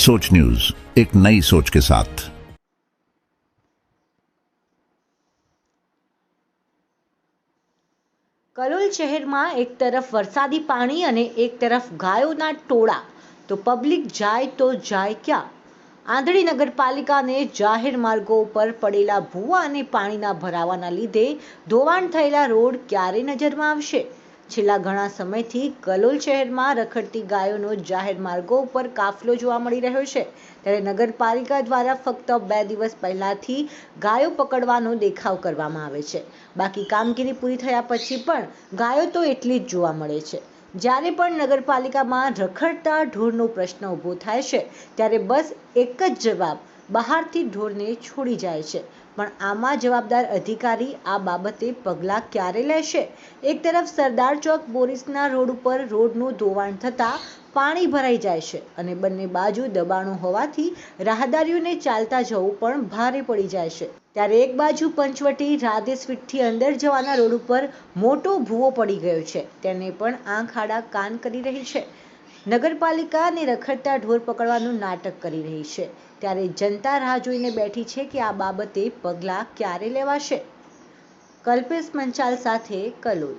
सोच न्यूज एक नई सोच के साथ કલોલ શહેરમાં એક તરફ વરસાદી પાણી અને એક તરફ ગાયોના ટોળા તો પબ્લિક જાય તો જાય ક્યાં આંધળી નગરપાલિકાને જાહેર માર્ગો ઉપર પડેલા ભૂવા અને પાણીના ભરાવાના લીધે ધોવાણ થયેલા રોડ ક્યારે નજરમાં આવશે છેલ્લા ઘણા સમયથી કલોલ શહેરમાં રખડતી ગાયોનો જાહેર માર્ગો ઉપર કાફલો જોવા મળી રહ્યો છે. ત્યારે નગરપાલિકા દ્વારા ફક્ત બે દિવસ પહેલાથી ગાયો પકડવાનો દેખાવ કરવામાં આવે છે. બાકી કામગીરી પૂરી થયા પછી પણ ગાયો તો એટલી જ જોવા મળે છે. જ્યારે પણ નગરપાલિકામાં રખડતા ઢોરનો પ્રશ્ન ઊભો થાય છે, ત્યારે બસ એક જ જવાબ બહારથી ઢોરને છોડી જાય છે. પણ આમાં જવાબદાર અધિકારી આ બાબતે પગલાં ક્યારે લેશે? એક તરફ સરદાર ચોક બોરિસના રોડ ઉપર રોડનું ધોવાણ થતાં પાણી ભરાઈ જાય છે અને બંને બાજુ દબાણો હોવાથી રાહદારીઓને ચાલતા જવું પણ ભારે પડી જાય છે. ત્યારે એક બાજુ પંચવટી રાધે સ્વીટથી અંદર જવાના રોડ ઉપર મોટો ભૂવો પડી ગયો છે. તેને પણ આંખ આડા કાન કરી રહી છે. નગરપાલિકા અને રખડતા ઢોર પકડવાનું નાટક કરી રહી છે. ત્યારે જનતા રાહ જોઈને બેઠી છે કે આ બાબતે પગલાં ક્યારે લેવાશે? કલ્પેશ પંચાલ સાથે કલોલ